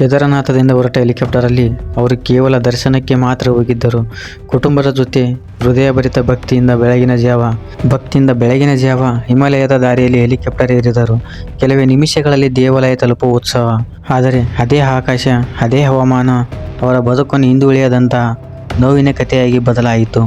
ಕೇದಾರನಾಥದಿಂದ ಹೊರಟ ಹೆಲಿಕಾಪ್ಟರಲ್ಲಿ ಅವರು ಕೇವಲ ದರ್ಶನಕ್ಕೆ ಮಾತ್ರ ಹೋಗಿದ್ದರು. ಕುಟುಂಬದ ಜೊತೆ ಹೃದಯಭರಿತ ಭಕ್ತಿಯಿಂದ ಬೆಳಗಿನ ಜಾವ, ಭಕ್ತಿಯಿಂದ ಬೆಳಗಿನ ಜಾವ ಹಿಮಾಲಯದ ದಾರಿಯಲ್ಲಿ ಹೆಲಿಕಾಪ್ಟರ್ ಏರಿದರು. ಕೆಲವೇ ನಿಮಿಷಗಳಲ್ಲಿ ದೇವಾಲಯ ತಲುಪುವ ಉತ್ಸವ ಆದರೆ ಅದೇ ಆಕಾಶ, ಅದೇ ಹವಾಮಾನ ಅವರ ಬದುಕನ್ನು ಹಿಂದುಳಿಯದಂತಹ ನೋವಿನ ಕಥೆಯಾಗಿ ಬದಲಾಯಿತು.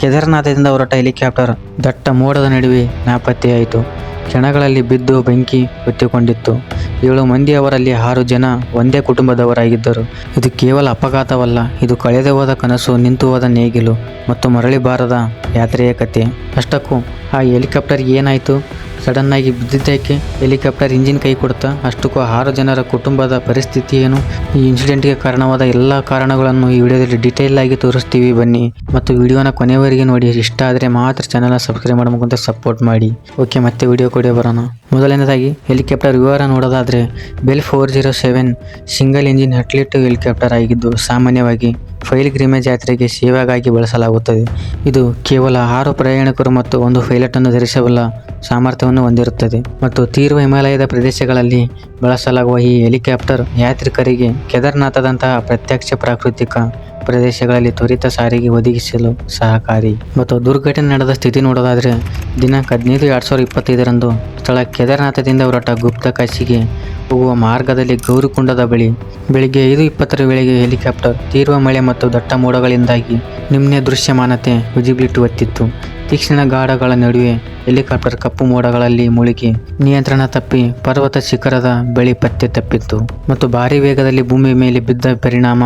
ಕೇದಾರನಾಥದಿಂದ ಹೊರಟ ಹೆಲಿಕಾಪ್ಟರ್ ದಟ್ಟ ಮೋಡದ ನಡುವೆ ನಾಪತ್ತೆಯಾಯಿತು. ಕ್ಷಣಗಳಲ್ಲಿ ಬಿದ್ದು ಬೆಂಕಿ ಹೊತ್ತಿಕೊಂಡಿತ್ತು. ಏಳು ಮಂದಿ ಅವರಲ್ಲಿ ಆರು ಜನ ಒಂದೇ ಕುಟುಂಬದವರಾಗಿದ್ದರು. ಇದು ಕೇವಲ ಅಪಘಾತವಲ್ಲ, ಇದು ಕಳೆದೇ ಹೋದ ಕನಸು, ನಿಂತು ಹೋದ ನೇಗಿಲು ಮತ್ತು ಮರಳಿ ಬಾರದ ಯಾತ್ರೆಯ ಕತೆ. ಅಷ್ಟಕ್ಕೂ ಆ ಹೆಲಿಕಾಪ್ಟರ್ ಏನಾಯಿತು? ಸಡನ್ನಾಗಿ ಬಿದ್ದಿದ್ದಕ್ಕೆ ಹೆಲಿಕಾಪ್ಟರ್ ಇಂಜಿನ್ ಕೈ ಕೊಡ್ತಾ, ಅಷ್ಟಕ್ಕೂ ಆರು ಜನರ ಕುಟುಂಬದ ಪರಿಸ್ಥಿತಿ ಏನು? ಈ ಇನ್ಸಿಡೆಂಟ್ಗೆ ಕಾರಣವಾದ ಎಲ್ಲ ಕಾರಣಗಳನ್ನು ಈ ವಿಡಿಯೋದಲ್ಲಿ ಡೀಟೇಲ್ ಆಗಿ ತೋರಿಸ್ತೀವಿ ಬನ್ನಿ. ಮತ್ತು ವಿಡಿಯೋನ ಕೊನೆಯವರೆಗೆ ನೋಡಿ, ಇಷ್ಟ ಆದರೆ ಮಾತ್ರ ಚಾನಲ್ನ ಸಬ್ಸ್ಕ್ರೈಬ್ ಮಾಡಬೇಕಂತ ಸಪೋರ್ಟ್ ಮಾಡಿ. ಓಕೆ ಮತ್ತೆ ವಿಡಿಯೋ ಕೊಡಿ ಬರೋಣ. ಮೊದಲನೇದಾಗಿ ಹೆಲಿಕಾಪ್ಟರ್ ವಿವರ ನೋಡೋದಾದರೆ Bell four zero seven single engine ಹಟ್ಲಿಟ್ಟು helicopter ಆಗಿದ್ದು, ಸಾಮಾನ್ಯವಾಗಿ ಫೈಲ್ ಗ್ರಿಮೇಜ್ ಯಾತ್ರೆಗೆ ಸೇವೆಗಾಗಿ ಬಳಸಲಾಗುತ್ತದೆ. ಇದು ಕೇವಲ ಆರು ಪ್ರಯಾಣಿಕರು ಮತ್ತು ಒಂದು ಪೈಲಟನ್ನು ಧರಿಸಬಲ್ಲ ಸಾಮರ್ಥ್ಯವನ್ನು ಹೊಂದಿರುತ್ತದೆ. ಮತ್ತು ತೀವ್ರ ಹಿಮಾಲಯದ ಪ್ರದೇಶಗಳಲ್ಲಿ ಬಳಸಲಾಗುವ ಈ ಹೆಲಿಕಾಪ್ಟರ್ ಯಾತ್ರಿಕರಿಗೆ ಕೇದಾರ್ನಾಥದಂತಹ ಪ್ರತ್ಯಕ್ಷ ಪ್ರಾಕೃತಿಕ ಪ್ರದೇಶಗಳಲ್ಲಿ ತ್ವರಿತ ಸಾರಿಗೆ ಒದಗಿಸಲು ಸಹಕಾರಿ. ಮತ್ತು ದುರ್ಘಟನೆ ನಡೆದ ಸ್ಥಿತಿ ನೋಡೋದಾದರೆ ದಿನಾಂಕ ಹದಿನೈದು ಎರಡು ಸಾವಿರದ ಇಪ್ಪತ್ತೈದರಂದು ಸ್ಥಳ ಕೇದಾರನಾಥದಿಂದ ಹೊರಟ ಗುಪ್ತ ಕಾಶಿಗೆ ಹೋಗುವ ಮಾರ್ಗದಲ್ಲಿ ಗೌರಿಕುಂಡದ ಬಳಿ. ಬೆಳಿಗ್ಗೆ ಐದು ಇಪ್ಪತ್ತರ ವೇಳೆಗೆ ಹೆಲಿಕಾಪ್ಟರ್, ತೀವ್ರ ಮಳೆ ಮತ್ತು ದಟ್ಟ ಮೋಡಗಳಿಂದಾಗಿ ನಿಮ್ನೆ ದೃಶ್ಯಮಾನತೆ ವಿಜಿಬಿಲಿಟಿ ಒತ್ತಿತ್ತು. ತೀಕ್ಷ್ಣ ಗಾಢಗಳ ನಡುವೆ ಹೆಲಿಕಾಪ್ಟರ್ ಕಪ್ಪು ಮೋಡಗಳಲ್ಲಿ ಮುಳುಗಿ ನಿಯಂತ್ರಣ ತಪ್ಪಿ ಪರ್ವತ ಶಿಖರದ ಬಳಿ ಪತ್ತೆ ತಪ್ಪಿತ್ತು ಮತ್ತು ಭಾರಿ ವೇಗದಲ್ಲಿ ಭೂಮಿ ಮೇಲೆ ಬಿದ್ದ ಪರಿಣಾಮ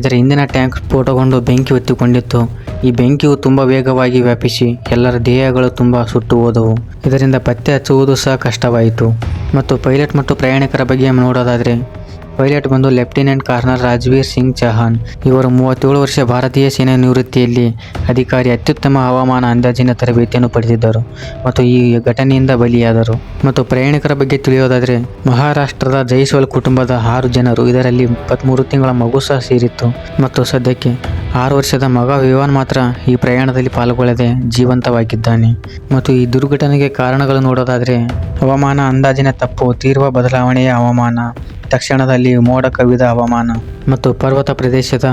ಇದರ ಹಿಂದಿನ ಟ್ಯಾಂಕ್ ಸ್ಫೋಟಗೊಂಡು ಬೆಂಕಿ ಹೊತ್ತಿಕೊಂಡಿತ್ತು. ಈ ಬೆಂಕಿಯು ತುಂಬ ವೇಗವಾಗಿ ವ್ಯಾಪಿಸಿ ಎಲ್ಲರ ದೇಹಗಳು ತುಂಬ ಸುಟ್ಟು ಹೋದವು. ಇದರಿಂದ ಪತ್ತೆ ಹಚ್ಚುವುದು ಸಹ ಕಷ್ಟವಾಯಿತು. ಮತ್ತು ಪೈಲಟ್ ಮತ್ತು ಪ್ರಯಾಣಿಕರ ಬಗ್ಗೆ ನೋಡೋದಾದರೆ ಪೈಲಟ್ ಬಂದು ಲೆಫ್ಟಿನೆಂಟ್ ಕರ್ನಲ್ ರಾಜ್ವೀರ್ ಸಿಂಗ್ ಚಹಾನ್ ಇವರು ಮೂವತ್ತೇಳು ವರ್ಷ ಭಾರತೀಯ ಸೇನೆ ನಿವೃತ್ತಿಯಲ್ಲಿ ಅಧಿಕಾರಿ ಅತ್ಯುತ್ತಮ ಹವಾಮಾನ ಅಂದಾಜಿನ ತರಬೇತಿಯನ್ನು ಪಡೆದಿದ್ದರು ಮತ್ತು ಈ ಘಟನೆಯಿಂದ ಬಲಿಯಾದರು. ಮತ್ತು ಪ್ರಯಾಣಿಕರ ಬಗ್ಗೆ ತಿಳಿಯೋದಾದರೆ, ಮಹಾರಾಷ್ಟ್ರದ ಜೈಸ್ವಾಲ್ ಕುಟುಂಬದ ಆರು ಜನರು ಇದರಲ್ಲಿ ಇಪ್ಪತ್ತ್ಮೂರು ತಿಂಗಳ ಮಗು ಸಹ ಸೇರಿತ್ತು. ಮತ್ತು ಸದ್ಯಕ್ಕೆ ಆರು ವರ್ಷದ ಮಗ ವಿವಾನ್ ಮಾತ್ರ ಈ ಪ್ರಯಾಣದಲ್ಲಿ ಪಾಲ್ಗೊಳ್ಳದೆ ಜೀವಂತವಾಗಿದ್ದಾನೆ. ಮತ್ತು ಈ ದುರ್ಘಟನೆಗೆ ಕಾರಣಗಳು ನೋಡೋದಾದರೆ, ಹವಾಮಾನ ಅಂದಾಜಿನ ತಪ್ಪು, ತೀವ್ರ ಬದಲಾವಣೆಯ ಹವಾಮಾನ, ತಕ್ಷಣದಲ್ಲಿ ಮೋಡ ಕವಿದ ಹವಾಮಾನ, ಮತ್ತು ಪರ್ವತ ಪ್ರದೇಶದ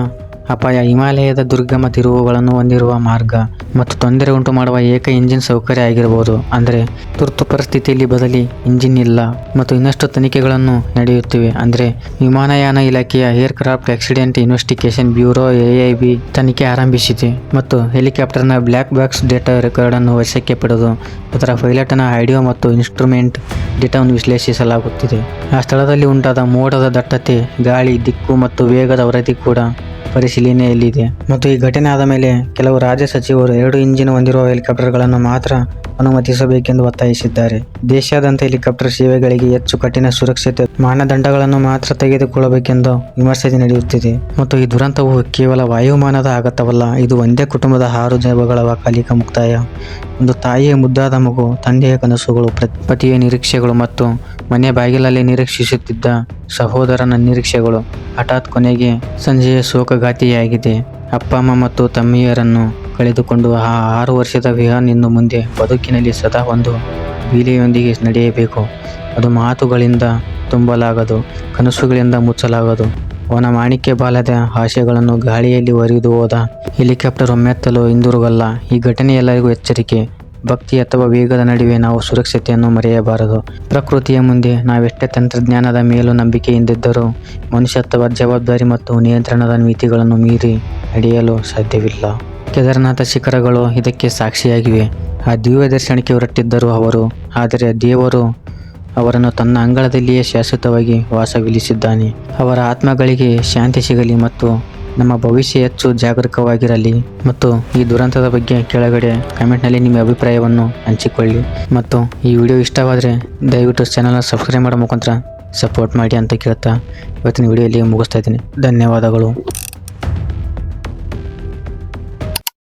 ಅಪಾಯ ಹಿಮಾಲಯದ ದುರ್ಗಮ ತಿರುವುಗಳನ್ನು ಹೊಂದಿರುವ ಮಾರ್ಗ ಮತ್ತು ತೊಂದರೆ ಉಂಟು ಮಾಡುವ ಏಕ ಇಂಜಿನ್ ಸೌಕರ್ಯ ಆಗಿರಬಹುದು ಅಂದರೆ ತುರ್ತು ಪರಿಸ್ಥಿತಿಯಲ್ಲಿ ಬದಲಿ ಇಂಜಿನ್ ಇಲ್ಲ ಮತ್ತು ಇನ್ನಷ್ಟು ತನಿಖೆಗಳನ್ನು ನಡೆಯುತ್ತಿವೆ. ಅಂದರೆ ವಿಮಾನಯಾನ ಇಲಾಖೆಯ aircraft accident investigation bureau AIB ತನಿಖೆ ಆರಂಭಿಸಿದೆ ಮತ್ತು ಹೆಲಿಕಾಪ್ಟರ್ನ ಬ್ಲ್ಯಾಕ್ ಬಾಕ್ಸ್ ಡೇಟಾ ರೆಕಾರ್ಡ್ ಅನ್ನು ವಶಕ್ಕೆ ಪಡೆದು ಅದರ ಪೈಲಟ್ನ ಆಡಿಯೋ ಮತ್ತು ಇನ್ಸ್ಟ್ರೂಮೆಂಟ್ ಡೇಟಾವನ್ನು ವಿಶ್ಲೇಷಿಸಲಾಗುತ್ತಿದೆ. ಆ ಸ್ಥಳದಲ್ಲಿ ಉಂಟಾದ ಮೋಡದ ದಟ್ಟತೆ, ಗಾಳಿ, ದಿಕ್ಕು ಮತ್ತು ವೇಗದ ವರದಿ ಕೂಡ ಪರಿಶೀಲನೆಯಲ್ಲಿದೆ ಮತ್ತು ಈ ಘಟನೆ ಆದ ಮೇಲೆ ಕೆಲವು ರಾಜ್ಯ ಸಚಿವರು ಎರಡು ಇಂಜಿನ್ ಹೊಂದಿರುವ ಹೆಲಿಕಾಪ್ಟರ್ಗಳನ್ನು ಮಾತ್ರ ಅನುಮತಿಸಬೇಕೆಂದು ಒತ್ತಾಯಿಸಿದ್ದಾರೆ. ದೇಶಾದ್ಯಂತ ಹೆಲಿಕಾಪ್ಟರ್ ಸೇವೆಗಳಿಗೆ ಹೆಚ್ಚು ಕಠಿಣ ಸುರಕ್ಷತೆ, ಮಾನದಂಡಗಳನ್ನು ಮಾತ್ರ ತೆಗೆದುಕೊಳ್ಳಬೇಕೆಂದು ವಿಮರ್ಶೆ ನಡೆಯುತ್ತಿದೆ. ಮತ್ತು ಈ ದುರಂತವು ಕೇವಲ ವಾಯುಮಾನದ ಆಗತ್ತವಲ್ಲ ಇದು ಒಂದೇ ಕುಟುಂಬದ ಆರು ಜನಗಳ ಕಾಲಿಕ ಮುಕ್ತಾಯ. ಒಂದು ತಾಯಿಯ ಮುದ್ದಾದ ಮಗು, ತಂದೆಯ ಕನಸುಗಳು ಪತಿಯ ನಿರೀಕ್ಷೆಗಳು ಮತ್ತು ಮನೆ ಬಾಗಿಲಲ್ಲಿ ನಿರೀಕ್ಷಿಸುತ್ತಿದ್ದ ಸಹೋದರನ ನಿರೀಕ್ಷೆಗಳು ಹಠಾತ್ ಕೊನೆಗೆ ಸಂಜೆಯ ಶೋಕಗಾತಿಯಾಗಿದೆ ಅಪ್ಪ, ಅಮ್ಮ ಮತ್ತು ತಮ್ಮಿಯರನ್ನು ಕಳೆದುಕೊಂಡು ಆ ಆರು ವರ್ಷದ ವಿಹಾನ್ ಇನ್ನು ಮುಂದೆ ಬದುಕಿನಲ್ಲಿ ಸದಾ ಒಂದು ಬೀಲೆಯೊಂದಿಗೆ ನಡೆಯಬೇಕು. ಅದು ಮಾತುಗಳಿಂದ ತುಂಬಲಾಗದು, ಕನಸುಗಳಿಂದ ಮುಚ್ಚಲಾಗದು. ಅವನ ಮಾಣಿಕ್ಯ ಬಾಲದ ಆಶೆಗಳನ್ನು ಗಾಳಿಯಲ್ಲಿ ಒರೆದು ಹೋದ ಹೆಲಿಕಾಪ್ಟರ್ ಒಮ್ಮೆತ್ತಲು ಹಿಂದಿರುಗಲ್ಲ. ಈ ಘಟನೆ ಎಲ್ಲರಿಗೂ ಎಚ್ಚರಿಕೆ. ಭಕ್ತಿ ಅಥವಾ ವೇಗದ ನಡುವೆ ನಾವು ಸುರಕ್ಷತೆಯನ್ನು ಮರೆಯಬಾರದು. ಪ್ರಕೃತಿಯ ಮುಂದೆ ನಾವೆಷ್ಟೇ ತಂತ್ರಜ್ಞಾನದ ಮೇಲೂ ನಂಬಿಕೆಯಿಂದಿದ್ದರೂ ಮನುಷ್ಯತ್ವ ಜವಾಬ್ದಾರಿ ಮತ್ತು ನಿಯಂತ್ರಣದ ನೀತಿಗಳನ್ನು ಮೀರಿ ನಡೆಯಲು ಸಾಧ್ಯವಿಲ್ಲ. ಕೇದಾರನಾಥ ಶಿಖರಗಳು ಇದಕ್ಕೆ ಸಾಕ್ಷಿಯಾಗಿವೆ. ಆ ದಿವ್ಯ ದರ್ಶನಕ್ಕೆ ಹೊರಟಿದ್ದರು ಅವರು, ಆದರೆ ದೇವರು ಅವರನ್ನು ತನ್ನ ಅಂಗಳದಲ್ಲಿಯೇ ಶಾಶ್ವತವಾಗಿ ವಾಸವಿಲಿಸಿದ್ದಾನೆ ಅವರ ಆತ್ಮಗಳಿಗೆ ಶಾಂತಿ ಸಿಗಲಿ ಮತ್ತು ನಮ್ಮ ಭವಿಷ್ಯ ಹೆಚ್ಚು ಜಾಗರೂಕವಾಗಿರಲಿ ಮತ್ತು ಈ ದುರಂತದ ಬಗ್ಗೆ ಕೆಳಗಡೆ ಕಮೆಂಟ್ನಲ್ಲಿ ನಿಮ್ಮ ಅಭಿಪ್ರಾಯವನ್ನು ಹಂಚಿಕೊಳ್ಳಿ. ಮತ್ತು ಈ ವಿಡಿಯೋ ಇಷ್ಟವಾದರೆ ದಯವಿಟ್ಟು ಚಾನಲ್ನ ಸಬ್ಸ್ಕ್ರೈಬ್ ಮಾಡೋ ಮುಖಾಂತರ ಸಪೋರ್ಟ್ ಮಾಡಿ ಅಂತ ಕೇಳ್ತಾ ಇವತ್ತಿನ ವಿಡಿಯೋ ಇಲ್ಲಿ ಮುಗಿಸ್ತಾ ಇದ್ದೀನಿ. ಧನ್ಯವಾದಗಳು.